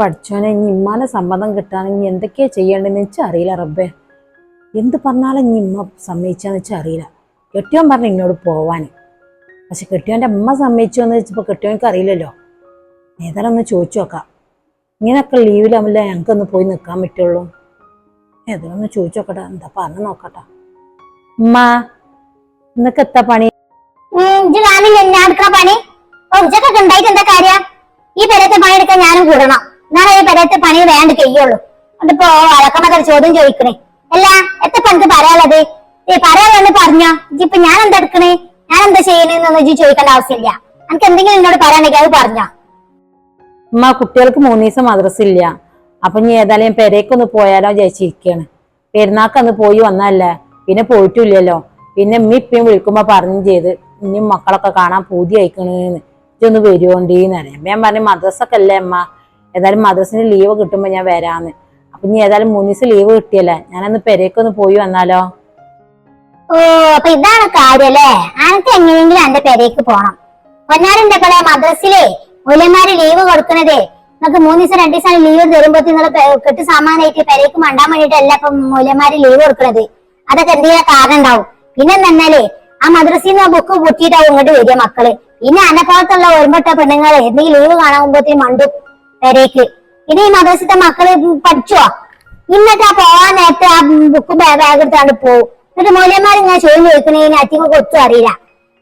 പഠിച്ചോനെ ഇനി ഇമ്മാനെ സമ്മതം കിട്ടുകയാണെങ്കിൽ എന്തൊക്കെയാ ചെയ്യേണ്ടതെന്ന് വെച്ചാൽ അറിയില്ല റബ്ബേ. എന്ത് പറഞ്ഞാലും ഇനി ഇമ്മ സമ്മതിച്ചാന്ന് വെച്ചാൽ അറിയില്ല. കെട്ടിയോൻ പറഞ്ഞു എന്നോട് പോവാൻ പക്ഷെ കെട്ടിയോന്റെ അമ്മ സമ്മതിച്ചോ എന്ന് വെച്ചപ്പോൾ കെട്ടിയോനക്ക് അറിയില്ലല്ലോ. ഏതായാലും ഒന്ന് ചോദിച്ചു നോക്കാം. ഇങ്ങനെയൊക്കെ ലീവിലാവില്ല ഞങ്ങൾക്കൊന്ന് പോയി നിൽക്കാൻ പറ്റുള്ളൂ. ഏതായാലും ഒന്ന് ചോദിച്ചു നോക്കട്ടെ. എന്താ പറഞ്ഞു നോക്കട്ടെ. ഉമ്മ ഇന്നൊക്കെ എത്താ പണി? പണി. ഉണ്ടായിട്ട് എന്താ കാര്യം? ഈ പേരത്തെ പണിയെടുക്കാൻ ഞാനും കൂടണം. എന്നാലേ ഈ പെരത്തെ പണി വേണ്ട ചെയ്യുള്ളൂ അതിപ്പോ അളക്കമൊക്കെ ചോദ്യം ചോദിക്കണേ. അല്ല എത്ര പണിക്ക് പറയാനുള്ളത്? ഈ പറയാനുള്ളത് പറഞ്ഞോ. ഇപ്പൊ ഞാൻ എന്താ എടുക്കണേ? ഞാൻ എന്താ ചെയ്യണെന്നൊന്നും ഇജ്ജി ചോദിക്കേണ്ട ആവശ്യമില്ല. എനിക്ക് എന്തെങ്കിലും എന്നോട് പറയാനുണ്ടെങ്കിൽ അത് പറഞ്ഞോ. ഉമ്മ കുട്ടികൾക്ക് മൂന്ന് ദിവസം മദ്രസ ഇല്ല. അപ്പൊ ഇനി ഏതായാലും പെരേക്കൊന്ന് പോയാലോ വിചാരിച്ചിരിക്കാണ് പെരുന്നാക്കന്ന് പോയി വന്നല്ലേ പിന്നെ പോയിട്ടില്ലല്ലോ. പിന്നെ ഉമ്മ ഇപ്പയും വിളിക്കുമ്പോ പറഞ്ഞു ചെയ്ത് ഇനിയും മക്കളൊക്കെ കാണാൻ പൂതി അയക്കണേന്ന് ഇതൊന്ന് വരുവോണ്ടീന്ന് അറിയാം ഞാൻ പറഞ്ഞു മദ്രസൊക്കെ അല്ലേ അമ്മ ഏതായാലും മദ്രസിന് ലീവ് കിട്ടുമ്പോ ഞാൻ വരാന്ന്. അപ്പൊ ഇനി ഏതായാലും മുനീസ് ലീവ് കിട്ടിയല്ലേ? ഞാനന്ന് പെരേക്കൊന്ന് പോയി വന്നാലോ? ഓ അപ്പൊ ഇതാണ് കാര്യല്ലേ അനക്ക് എങ്ങനെയെങ്കിലും എന്റെ പെരേക്ക് പോണം. പൊന്നാറിന്റെ പോലെ മദ്രസിലെ മൂല്യന്മാര് ലീവ് കൊടുക്കണതേ. നമുക്ക് മൂന്ന് ദിവസം രണ്ടു ദിവസം ലീവ് തരുമ്പോ കെട്ടു സാമാനായിട്ട് പെരേക്ക് മണ്ടാൻ വേണ്ടിട്ടല്ല ഇപ്പൊ മൂല്യന്മാര് ലീവ് കൊടുക്കണത്. അതൊക്കെ എന്തെങ്കിലും കാരണം ഉണ്ടാവും. പിന്നെ എന്നാലേ ആ മദ്രസിൽ നിന്ന് ബുക്ക് പൊട്ടിയിട്ടാവും ഇങ്ങോട്ട് വരിക മക്കൾ. പിന്നെ അനപ്പുറത്തുള്ള ഒരുമ്പട്ട പെണ്ണുങ്ങൾ എന്തെങ്കിലും ലീവ് കാണുമ്പോഴത്തേക്കും മണ്ടും പെരേക്ക്. ഇനി മദ്രസത്തെ മക്കൾ പഠിച്ചോ? ഇന്നത്തെ ആ പോവാൻ നേരത്തെ ആ ബുക്കും ബാഗ് എടുത്താണ്ട് പോവും. എന്നിട്ട് മൂല്യന്മാർ ഇങ്ങനെ ചോദ്യം ചോദിക്കണേന് അറ്റിങ്ങൾക്ക് കൊച്ചും അറിയില്ല.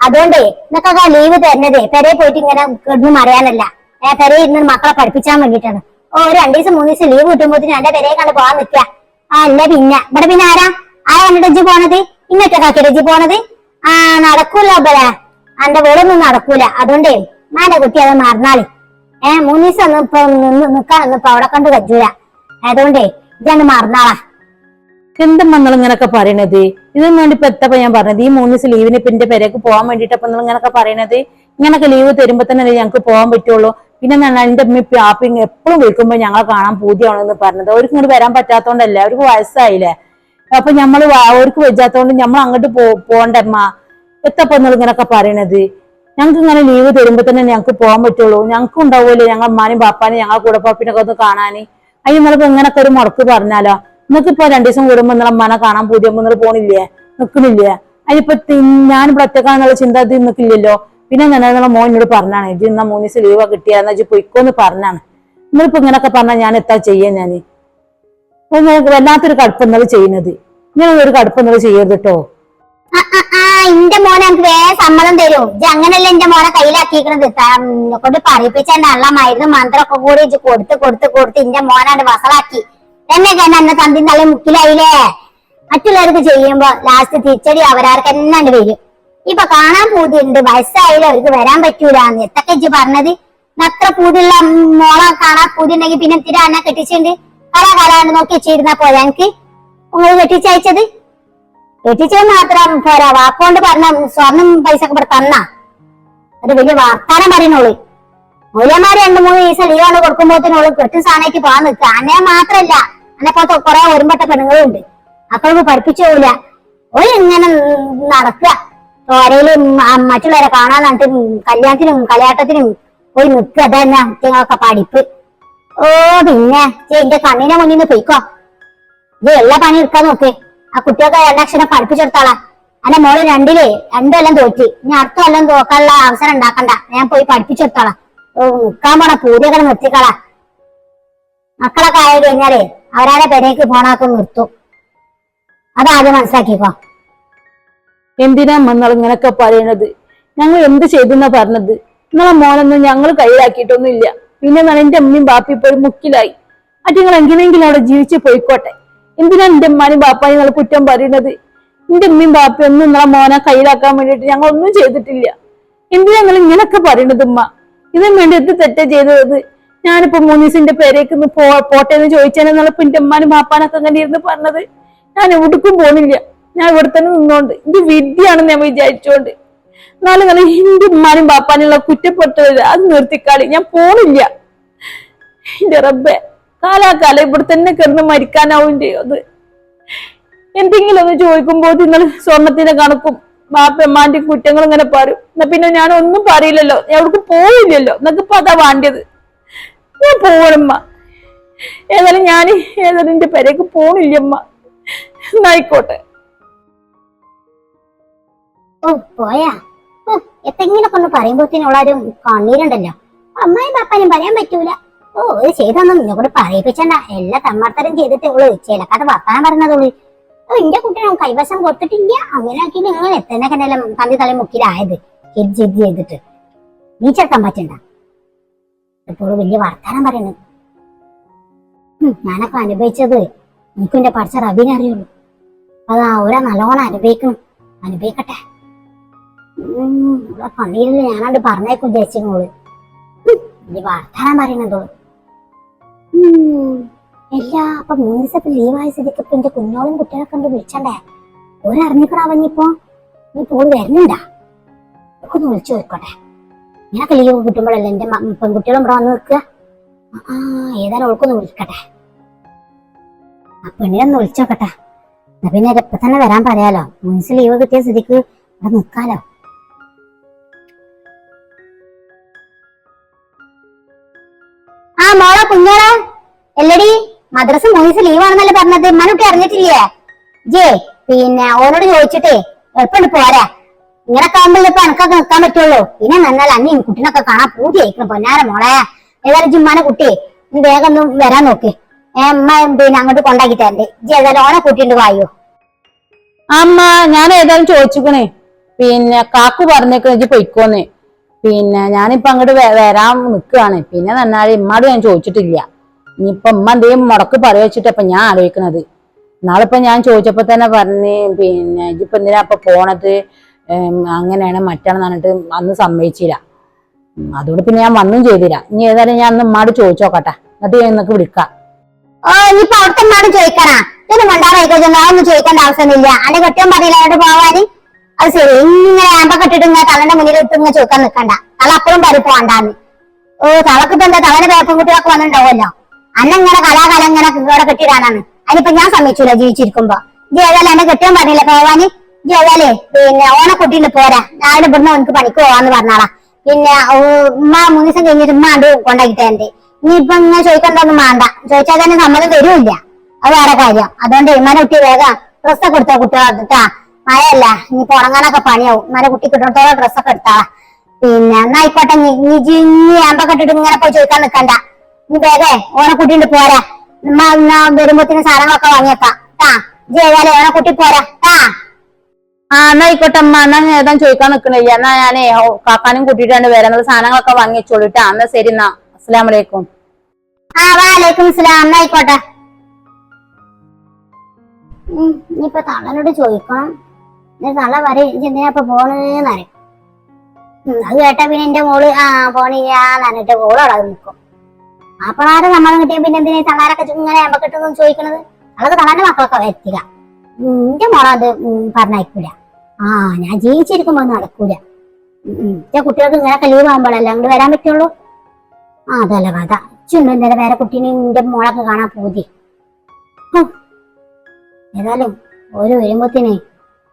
അതുകൊണ്ടേ ഇന്നൊക്കെ ലീവ് തരുന്നതേ. പെരെ പോയിട്ട് ഇങ്ങനെ കിടന്നും അറിയാനല്ല പെരെ ഇന്ന് മക്കളെ പഠിപ്പിച്ചാൻ വേണ്ടിയിട്ടാണ് ഓ ഒരു രണ്ടു ദിവസം മൂന്ന് ദിവസം ലീവ് കിട്ടുമ്പോഴത്തേനും എന്റെ പെരയെ കണ്ട് പോവാൻ നിൽക്കുക ആ അല്ല പിന്നെ. ഇവിടെ പിന്നെ ആരാ? ആരാ കണ്ടിട്ട് ഇജ്ജ് പോണത്? ഇന്നത്തെ കാക്കിട്ട് ഇജ്ജ് പോണത്? ആ നടക്കൂല ബല എന്റെ വീടൊന്നും നടക്കൂല. അതുകൊണ്ടേ നാന്റെ കുട്ടി അത് മറന്നാളി. ഏ മൂന്ന് ദിവസം ഒന്നും ഇപ്പൊ നിക്കാനൊന്നും ഇപ്പൊ അവിടെ കണ്ട് പറ്റൂല. അതുകൊണ്ടേ ഇതാണ് മറന്നാളാ. എന്താ നിങ്ങൾ ഇങ്ങനൊക്കെ പറയണത്? ഇതൊന്നും വേണ്ടി ഇപ്പൊ എത്തപ്പോ ഞാൻ പറഞ്ഞത്? ഈ മൂന്ന് ദിവസം ലീവിന് ഇപ്പൊ എന്റെ പേരേക്ക് പോകാൻ വേണ്ടിട്ട് അപ്പൊ നിങ്ങൾ ഇങ്ങനൊക്കെ പറയണത്? ഇങ്ങനൊക്കെ ലീവ് തരുമ്പോ തന്നെ ഞങ്ങൾക്ക് പോകാൻ പറ്റുള്ളൂ? പിന്നെ എന്താണ് എന്റെ അമ്മ ആപ്പി എപ്പോഴും വിളിക്കുമ്പോ ഞങ്ങളെ കാണാൻ പൂതിയാണെന്ന് പറഞ്ഞത്. അവർക്ക് ഇങ്ങോട്ട് വരാൻ പറ്റാത്തോണ്ടല്ലേ? അവർക്ക് വയസ്സായില്ലേ? അപ്പൊ നമ്മൾ വാ- അവർക്ക് വെച്ചാത്തോണ്ട് നമ്മൾ അങ്ങോട്ട് പോ പോണ്ട അമ്മ എത്തപ്പോ നിങ്ങൾ ഇങ്ങനൊക്കെ പറയണത്? ഞങ്ങൾക്ക് ഇങ്ങനെ ലീവ് തരുമ്പോ തന്നെ ഞങ്ങൾക്ക് പോകാൻ പറ്റുള്ളൂ. ഞങ്ങൾക്ക് ഉണ്ടാവുമല്ലോ. ഞങ്ങൾ അമ്മാനും പാപ്പാനും ഞങ്ങളെ കൂടെ പാപ്പിനൊക്കെ ഒന്ന് കാണാന്. അതിന് നിങ്ങളിപ്പോ ഇങ്ങനൊക്കെ ഒരു മുടക്ക് പറഞ്ഞാലോ? നിങ്ങൾക്ക് ഇപ്പൊ രണ്ടു ദിവസം കൂടുമ്പോ നിങ്ങളെ അമ്മാനെ കാണാൻ പുതിയ നിങ്ങൾ പോണില്ലേ? നിൽക്കുന്നില്ലേ അതിനിപ്പോ ഞാൻ പ്രത്യേകന്നുള്ള ചിന്ത ഇത് നിൽക്കില്ലല്ലോ പിന്നെ ഞാൻ നിങ്ങളെ മോൻ എന്നോട് പറഞ്ഞാണ് ഇത് ഇന്നാ മൂന്ന് ദിവസം ലീവ് കിട്ടിയാന്ന് വെച്ചാൽ പൊയ്ക്കോന്ന് പറഞ്ഞാണ് നിങ്ങളിപ്പോ ഇങ്ങനൊക്കെ പറഞ്ഞാൽ ഞാൻ എത്താ ചെയ്യാൻ ഞാൻ വല്ലാത്തൊരു കടുപ്പം നിങ്ങൾ ചെയ്യുന്നത്. ഇങ്ങനെ ഒരു കടുപ്പം നിങ്ങൾ ചെയ്യരുത് കേട്ടോ ആ, മോനെ എനിക്ക് വേറെ സമ്മതം തരും. ഇജ്ജ് അങ്ങനല്ലേ എന്റെ മോനെ കയ്യിലാക്കിയിരിക്കണത്. എന്നെ കൊണ്ട് പറയിപ്പിച്ച നല്ല മരുന്ന് മന്ത്രമൊക്കെ കൂടി ഇജ്ജ് കൊടുത്ത് കൊടുത്ത് കൊടുത്ത് എന്റെ മോനാണ്ട് വസളാക്കി എന്നെ തന്നെ എന്നെ തന്തി നല്ല മുക്കിലായില്ലേ? മറ്റുള്ളവർക്ക് ചെയ്യുമ്പോ ലാസ്റ്റ് തിരിച്ചടി അവരാർക്ക് എന്നാണ്ട് വരും. ഇപ്പൊ കാണാൻ പൂതിയുണ്ട്. വയസ്സായാലും അവർക്ക് വരാൻ പറ്റൂല എത്തൊക്കെ ഇജ്ജ് പറഞ്ഞത്? അത്ര പൂതിയുള്ള മോളെ കാണാൻ പൂതി ഉണ്ടെങ്കിൽ പിന്നെ തിര എന്നെ കെട്ടിച്ചിട്ടുണ്ട് കല കലാണ്ട് നോക്കി വെച്ചിരുന്നാ പോരാ എനിക്ക്? കെട്ടിച്ചയച്ചത്? കെട്ടിച്ചത് മാത്രം പോരാ. വാക്കുകൊണ്ട് പറഞ്ഞ സ്വർണം പൈസ ഒക്കെ ഇവിടെ തന്ന. അത് വലിയ വാർത്താനം പറയുന്നുള്ളൂ മൂല്യന്മാര് രണ്ടു മൂന്ന് ദിവസം ലീവാണ് കൊടുക്കുമ്പോഴത്തേനുള്ളൂ കെട്ടും സാധനയ്ക്ക് പോകാൻ നിൽക്കുക. അന്നെ മാത്രല്ല. അന്നെ പോലത്തെ കുറെ ഒരുമ്പെട്ട പെണ്ണുങ്ങളും ഉണ്ട് അപ്പോഴൊക്കെ പഠിപ്പിച്ചു പോവില്ല. ഒരു ഇങ്ങനെ നടക്കുക. ഓരയിൽ മറ്റുള്ളവരെ കാണാൻ നട്ട് കല്യാണത്തിനും കളിയാട്ടത്തിനും പോയി നിൽക്കുക. അതന്നെ കുട്ടികളൊക്കെ പഠിപ്പ്. ഓ പിന്നെ എന്റെ കണ്ണിനെ മുന്നിൽ നിന്ന് പൊയ്ക്കോ. ഇത് എല്ലാ പണി എടുക്കാൻ നോക്ക്. ആ കുട്ടിയൊക്കെ രണ്ടക്ഷരം പഠിപ്പിച്ചെടുത്താളാ? അന്റെ മോൾ രണ്ടിലേ രണ്ടെല്ലാം തോറ്റി. ഇനി അടുത്ത തോക്കാനുള്ള അവസരം ഉണ്ടാക്കണ്ട. ഞാൻ പോയി പഠിപ്പിച്ചെടുത്താളാ. നിക്കാൻ പോണ പൂതിയൊക്കെ നിർത്തിക്കളാ. മക്കളൊക്കെ ആയി കഴിഞ്ഞാലേ അവരാടെ പെരേക്ക് പോണാക്കെ നിർത്തും. അതാദ്യം മനസ്സിലാക്കിക്കോ. എന്തിനാ നിങ്ങൾ ഇങ്ങനൊക്കെ പറയണത്? ഞങ്ങൾ എന്ത് ചെയ്തെന്നാ പറഞ്ഞത്? നിങ്ങളെ മോനൊന്നും ഞങ്ങൾ കയ്യിലാക്കിയിട്ടൊന്നും ഇല്ല പിന്നെ എന്റെ അമ്മയും ബാപ്പി ഇപ്പോൾ മുക്കിലായി. അത് നിങ്ങൾ എങ്ങനെയെങ്കിലും അവിടെ ജീവിച്ച് പോയിക്കോട്ടെ. എന്തിനാ എന്റെ ഉമ്മാനും ബാപ്പായും നിങ്ങൾ കുറ്റം പറയുന്നത്? എന്റെ ഉമ്മയും ബാപ്പയും ഒന്നും നിങ്ങളെ മോനെ കയ്യിലാക്കാൻ വേണ്ടിട്ട് ഞങ്ങൾ ഒന്നും ചെയ്തിട്ടില്ല. എന്തിനാ നിങ്ങൾ ഇങ്ങനൊക്കെ പറയണത് ഉമ്മ? ഇതിനു വേണ്ടി എന്ത് തെറ്റാ ചെയ്തത്? ഞാനിപ്പോ മൂന്ന് ദിവസം എന്റെ പേരേക്ക് പോ പോട്ടെ എന്ന് ചോദിച്ചാൽ നിങ്ങളിപ്പോ എന്റെ ഉമ്മാനും ബാപ്പാനൊക്കെ അങ്ങനെ ഇരുന്ന് പറഞ്ഞത്. ഞാൻ എവിടേക്കും പോണില്ല. ഞാൻ ഇവിടെ തന്നെ നിന്നോണ്ട്. എന്റെ വിദ്യയാണെന്ന് ഞാൻ വിചാരിച്ചോണ്ട്. എന്നാലും നിങ്ങൾ എന്റെ ഉമ്മാനും ബാപ്പാനുള്ള കുറ്റപ്പെട്ടത് അത് നിർത്തിക്കാളി. ഞാൻ പോണില്ല. എന്റെ റബ്ബെ. കാലാകാലം ഇവിടെ തന്നെ കിടന്ന് മരിക്കാനാവും ചെയ്യും എന്തെങ്കിലും ഒന്ന് ചോദിക്കുമ്പോൾ നിങ്ങൾ സ്വർണത്തിന്റെ കണക്കും ബാപ്പമ്മാന്റെ കുറ്റങ്ങൾ ഇങ്ങനെ പറയും. എന്നാ പിന്നെ ഞാൻ ഒന്നും പറയില്ലല്ലോ. ഞാൻ പോയില്ലല്ലോ. എന്നൊക്കെ ഇപ്പൊ അതാ വേണ്ടത് ഞാൻ പോകണമ്മ ഏതായാലും ഞാൻ ഏതായാലും എന്റെ പെരേക്ക് പോണില്ലമ്മ എന്നായിക്കോട്ടെ പോയാ. എത്തെങ്കിലൊക്കെ ഒന്ന് പറയുമ്പോഴത്തേനുള്ളൊരു കണ്ണീരുണ്ടല്ലോ. അമ്മയും പാപ്പാനും പറയാൻ പറ്റൂല. ഓ ഇത് ചെയ്തൊന്നും നിന്നെ പറയിപ്പിച്ചണ്ട. എല്ലാ തമ്മാർത്തരം ചെയ്തിട്ട് ഉള്ളു. ചിലക്കാത്ത വർത്താനം പറഞ്ഞതുള്ളൂ. എന്റെ കുട്ടിനെ കൈവശം കൊടുത്തിട്ടില്ല. അങ്ങനെ ആക്കി നിങ്ങൾ എത്തന്നെ കണ്ടല്ലോ തള്ളി തള്ളി മുക്കിലായത്. ജിദ് ചെയ്തിട്ട് നീ ചേർക്കാൻ പറ്റണ്ട. ഇപ്പോൾ വലിയ വർത്താനം പറയുന്നത് ഞാനൊക്കെ അനുഭവിച്ചത് എനിക്കും എന്റെ പഠിച്ച റബിനെ അറിയുള്ളൂ. അതാ ഓരോ നല്ലോണം അനുഭവിക്കണം. അനുഭവിക്കട്ടെ. പള്ളിയിൽ ഞാനാണ്ട് പറഞ്ഞേക്കും ചേച്ചിനോട് ഇനി വർത്താനം പറയുന്നതോളൂ എല്ലാ അപ്പൊ മൂന്ന് ദിവസം ലീവായ സ്ഥിതിക്ക് ഇപ്പൊ എന്റെ കുഞ്ഞോളും കുട്ടികളൊക്കെ ഉണ്ട് വിളിച്ചണ്ടേ? ഓരറിഞ്ഞിക്കണാവഞ്ഞിപ്പോ നീ പോയി വരുന്നുണ്ടാ? ഒക്കെ ഒന്ന് വിളിച്ചു നോക്കട്ടെ ഇങ്ങനൊക്കെ ലീവ് കിട്ടുമ്പോഴല്ലേ എന്റെ പെൺകുട്ടികളും ഇവിടെ വന്ന് നിൽക്കുക? ആ ഏതായാലും ഓൾക്കൊന്ന് വിളിക്കട്ടെ. ആ പെണ്ണിനൊന്ന് വിളിച്ചോക്കട്ടെ എന്നാ പിന്നെ ഇപ്പൊ തന്നെ വരാൻ പറയാലോ. മൂന്ന് ലീവ് കിട്ടിയ സ്ഥിതിക്ക് ഇവിടെ നിൽക്കാലോ. ആ മോളെ കുഞ്ഞോളെ എല്ലടി മദ്രസ മൂന്നീസ് ലീവാണെന്നല്ലേ പറഞ്ഞത്. ഉമ്മാനൊക്കെ അറിഞ്ഞിട്ടില്ലേ? ജേ പിന്നെ ഓനോട് ചോദിച്ചിട്ടേ എളുപ്പമുണ്ട് പോരാ. ഇങ്ങനൊക്കെ ആകുമ്പോൾ ഇപ്പൊ എനക്കൊക്കെ നിൽക്കാൻ പറ്റുള്ളൂ. പിന്നെ നന്നാൽ അന്നീ കുട്ടീനൊക്കെ കാണാൻ പൂതി ആയിരിക്കണം പൊന്നാര മോളെ. ഏതായാലും ജിമ്മാനെ കുട്ടി നീ വേഗം ഒന്ന് വരാൻ നോക്ക്. അമ്മ പിന്നെ അങ്ങോട്ട് കൊണ്ടാക്കി തരണ്ടേ ജി ഏതായാലും ഓനെ കുട്ടിണ്ട് വായോ. അമ്മ ഞാൻ ഏതായാലും ചോദിച്ചുക്കണേ. പിന്നെ കാക്കു പറഞ്ഞേക്കണ ജി പൊയ്ക്കോന്ന്. പിന്നെ ഞാനിപ്പൊ അങ്ങോട്ട് വരാൻ നിൽക്കുകയാണ് പിന്നെ നന്നാൽ ഇമ്മാട് ഞാൻ ചോദിച്ചിട്ടില്ല. ഇനിയിപ്പൊ ഉമ്മ എന്തെയും മുടക്ക് പറയുക വെച്ചിട്ട് അപ്പൊ ഞാൻ ആലോചിക്കണത്. നാളിപ്പോ ഞാൻ ചോദിച്ചപ്പോ തന്നെ പറഞ്ഞ് പിന്നെ ഇപ്പൊ എന്തിനാ അപ്പൊ പോണത്? അങ്ങനെയാണ് മറ്റാണെന്ന് പറഞ്ഞിട്ട് അന്ന് സമ്മതിച്ചില്ല. അതുകൊണ്ട് പിന്നെ ഞാൻ വന്നും ചെയ്തില്ല. ഇനി ഏതായാലും ഞാൻ അന്ന് ഉമ്മാട് ചോദിച്ചോക്കട്ടെ. എന്നിട്ട് ഞാൻ നിനക്ക് വിളിക്കാം. ഓ ഇനിയിപ്പൊ അവിടുത്തെ പോവാന്? അത് ശരി. ഇങ്ങനെ ആമ്പക്കെട്ടിട്ട് ഇങ്ങനെ തലന്റെ മുന്നിൽ ഇട്ട് ഇങ്ങനെ ചോദിക്കാൻ നിൽക്കണ്ട. തള അപ്പഴും പരി ഓ തളക്കിപ്പോ എന്താ തലന്റെ പേപ്പും കുട്ടികളൊക്കെ വന്നിട്ടുണ്ടാവുമല്ലോ. അന്നെങ്ങനെ കലാകാലം ഇങ്ങനെ ഇവിടെ കെട്ടിയിടാനാണ് അതിനിപ്പോ ഞാൻ സമ്മതിച്ചില്ല ജീവിച്ചിരിക്കുമ്പോ. ജി ഏതായാലും എന്നെ കെട്ടിയാൻ പറഞ്ഞില്ല പോവാന് ജി ഏതായാലേ പിന്നെ ഓനെ കുട്ടിയിട്ട് പോരാ. രാവിലെ ഇവിടുന്ന് എനിക്ക് പണിക്ക് പോവാന്ന് പറഞ്ഞാളാ. പിന്നെ ഉമ്മ മൂന്ന് ദിവസം കഴിഞ്ഞിട്ട് ഉമ്മ അത് കൊണ്ടാക്കിട്ടേ ഇനിയിപ്പൊ ഇങ്ങനെ ചോദിക്കണ്ടൊന്നും വേണ്ട ചോദിച്ചാൽ തന്നെ സമ്മതം തരൂല്ല. അത് വേറെ കാര്യം. അതുകൊണ്ട് ഇമ്മനെ കുട്ടി വേഗം ഡ്രസ്സൊക്കെ കൊടുത്തോ കുട്ടികളെ എടുത്തിട്ടാ മഴയല്ല ഇനിയിപ്പോ ഉറങ്ങാനൊക്കെ പണിയാവും. ഇമ്മനെ കുട്ടി കിട്ടണത്തോളം ഡ്രസ്സൊക്കെ എടുത്താ പിന്നെ എന്നാ ആയിക്കോട്ടെ നീ നീ ആമ്പൊക്കെ ഇട്ടിട്ട് ഇങ്ങനെ പോയി ചോദിക്കാൻ നിക്കണ്ട. നീ വേഗേ ഓനെ കുട്ടിണ്ട് പോരാ വരുമ്പോത്തിന് സാധനങ്ങളൊക്കെ വാങ്ങിയേക്കാം. ട്ടാ ജി ഏതായാലും ഓനെ കുട്ടി പോരാ. ട്ടാ. ആ എന്നാ ആയിക്കോട്ടെ അമ്മ എന്നാ ഞാൻ ഏതാ ചോദിക്കാൻ നിക്കണില്ല. എന്നാ ഞാനേ കാക്കാനും കൂട്ടിയിട്ടാണ് വരുന്നത് സാധനങ്ങളൊക്കെ വാങ്ങിച്ചോളൂ കേട്ടാ എന്നാ ശരി എന്നാ. അസ്സലാം വലൈക്കും ആ വാലേക്കും അസ്സലാം. എന്നാ ആയിക്കോട്ടെ. ഇനിയിപ്പൊ തള്ളനോട് ചോദിക്കണം. എന്നിട്ട് തള്ള പറയും "ഇജ്ജ് എന്തിനാ ഇപ്പൊ പോണെന്ന് അറിയും അത് കേട്ടാ പിന്നെ എന്റെ മോൾ ആ പോണില്ല എന്നിട്ട് മോളവിടെ നിൽക്കും അപ്പോഴാരും നമ്മൾ കിട്ടിയ പിന്നെ എന്തിനാ തള്ളാരൊക്കെ ഇങ്ങനെ കിട്ടുന്നു ചോദിക്കണത്? അതൊക്കെ തള്ളാന്റെ മക്കളൊക്കെ വരുത്തുക എന്റെ മോള അത് പറഞ്ഞയക്കൂല. ആ ഞാൻ ജീവിച്ചിരിക്കുമ്പോ നടക്കൂല. എന്റെ കുട്ടികൾക്ക് ഇങ്ങനെയൊക്കെ ലീവ് ആകുമ്പോഴല്ലേ അങ്ങോട്ട് വരാൻ പറ്റുള്ളൂ? ആ അതല്ല കഥ ചുണ്ടു ഇന്നലെ വേറെ കുട്ടീനെ എന്റെ മോളൊക്കെ കാണാൻ പൂതി. ഏതായാലും ഓരോ വരുമ്പോത്തിനെ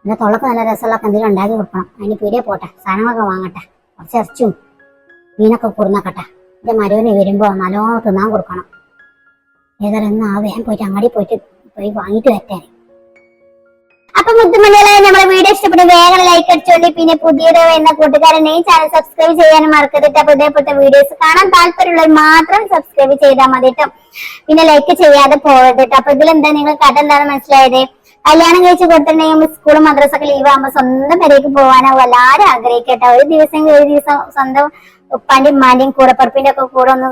എന്റെ തൊള്ളക്ക് നല്ല രസമുള്ളൊക്കെ എന്തെങ്കിലും ഉണ്ടാക്കി കൊടുക്കണം. അതിന് പീടിയെ പോട്ടെ. സാധനങ്ങളൊക്കെ വാങ്ങട്ടെ. കുറച്ച് ഇറച്ചും മീനൊക്കെ കുറുന്നക്കട്ടെ. എന്റെ മരുവിന് വരുമ്പോ നല്ലോണം തിന്നാൻ കൊടുക്കണം. ഏതായാലും ഒന്ന് ആ വേഗം പോയിട്ട് അങ്ങാടി പോയിട്ട് പോയി വാങ്ങിട്ട് വരട്ടെ. അപ്പൊ മുത്തുമണികളെ നമ്മുടെ വീഡിയോ ഇഷ്ടപ്പെട്ട് വേഗം ലൈക്ക് അടിച്ചോണ്ടി പിന്നെ പുതിയതോ എന്ന കൂട്ടുകാരനെ ചാനൽ സബ്സ്ക്രൈബ് ചെയ്യാൻ മറക്കരുത് അപ്പൊ ഇതേപോലത്തെ വീഡിയോസ് കാണാൻ താല്പര്യമുള്ളവർ മാത്രം സബ്സ്ക്രൈബ് ചെയ്താൽ മതി കേട്ടോ. പിന്നെ ലൈക്ക് ചെയ്യാതെ പോകരുത് കേട്ടോ. അപ്പൊ ഇതിലെന്താ? നിങ്ങൾ കഥ എന്താണ് മനസ്സിലായത്? കല്യാണം കഴിച്ച് കൊടുത്തിട്ടുണ്ടെങ്കിൽ സ്കൂളും മദ്രസൊക്കെ ലീവ് ആകുമ്പോൾ സ്വന്തം പെരേക്ക് പോകാനാവും. എല്ലാവരും ആഗ്രഹിക്കട്ടെ. ഒരു ദിവസം ഒരു ദിവസം സ്വന്തം ഉപ്പാന്റെയും ഉമ്മാന്റെയും കൂടപ്പറപ്പിന്റെ ഒക്കെ കൂടെ ഒന്ന്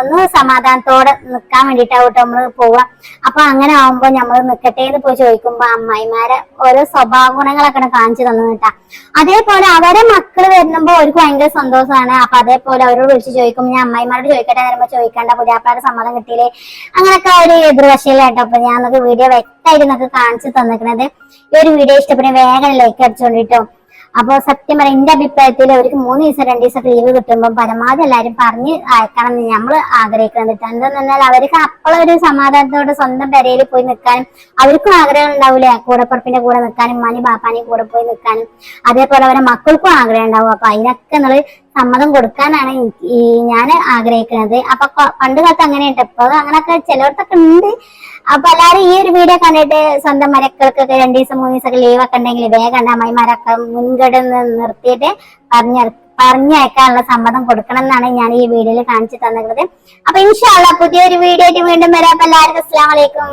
ഒന്ന് സമാധാനത്തോടെ നിൽക്കാൻ വേണ്ടിയിട്ടാവട്ടെ നമ്മൾ നമ്മൾ പോവാ അപ്പൊ അങ്ങനെ ആവുമ്പോ നമ്മൾ നിക്കട്ടെ എന്ന് പോയി ചോദിക്കുമ്പോ അമ്മായിമാരെ ഓരോ സ്വഭാവ ഗുണങ്ങളൊക്കെ കാണിച്ചു തന്നു കേട്ടാ. അതേപോലെ അവരെ മക്കൾ വരുമ്പോ അവർക്ക് ഭയങ്കര സന്തോഷമാണ്. അപ്പൊ അതേപോലെ അവരോട് വിളിച്ച് ചോദിക്കുമ്പോൾ ഞാൻ അമ്മായിമാരോട് ചോദിക്കട്ടെ പറയുമ്പോ ചോദിക്കണ്ട പുതിയാപ്പാടെ സമ്മതം കിട്ടിയില്ലേ? അങ്ങനെയൊക്കെ ഒരു എതിർവശയിലായിട്ടോ അപ്പൊ ഞാൻ വീഡിയോ വ്യക്തമായിട്ട് നമുക്ക് കാണിച്ചു തന്നിരിക്കുന്നത് ഈ ഒരു വീഡിയോ ഇഷ്ടപ്പെടുന്ന വേഗം ലൈക്ക് അടിച്ചോണ്ടിട്ടോ. അപ്പൊ സത്യം പറയാം എന്റെ അഭിപ്രായത്തിൽ അവർക്ക് മൂന്ന് ദിവസം രണ്ട് ദിവസം ലീവ് കിട്ടുമ്പോൾ പരമാവധി എല്ലാവരും പറഞ്ഞ് അയക്കണം എന്ന് നമ്മൾ ആഗ്രഹിക്കുന്നത്. എന്താന്ന് പറഞ്ഞാൽ അവർക്ക് അപ്പോഴൊരു സമാധാനത്തോടെ സ്വന്തം പെരയിൽ പോയി നിൽക്കാനും അവർക്കും ആഗ്രഹം ഉണ്ടാവില്ലേ കൂടപ്പുറപ്പിന്റെ കൂടെ നിൽക്കാനും മണി ബാപ്പാനെയും കൂടെ പോയി നിൽക്കാനും അതേപോലെ അവരെ മക്കൾക്കും ആഗ്രഹം ഉണ്ടാവും അപ്പൊ അതിനൊക്കെ നമ്മൾ സമ്മതം കൊടുക്കാനാണ് ഈ ഞാൻ ആഗ്രഹിക്കുന്നത്. അപ്പൊ പണ്ട് കാലത്ത് അങ്ങനെയുണ്ട്. ഇപ്പൊ അങ്ങനൊക്കെ ചിലയിടത്തൊക്കെ ഉണ്ട്. അപ്പൊ എല്ലാരും ഈ ഒരു വീഡിയോ കണ്ടിട്ട് സ്വന്തം മരക്കൾക്കൊക്കെ രണ്ടു ദിവസം മൂന്ന് ദിവസമൊക്കെ ലീവ് ഒക്കെ ഉണ്ടെങ്കിൽ വേഗം മരക്ക മുൻകടന്ന് നിർത്തിയിട്ട് പറഞ്ഞ പറഞ്ഞയക്കാനുള്ള സമ്മതം കൊടുക്കണം എന്നാണ് ഞാൻ ഈ വീഡിയോയിൽ കാണിച്ചു തന്നത് അപ്പൊ ഇൻഷാല്ല പുതിയൊരു വീഡിയോ ആയിട്ട് വീണ്ടും വരാം. അപ്പൊ എല്ലാവർക്കും അസ്സാം വലൈക്കും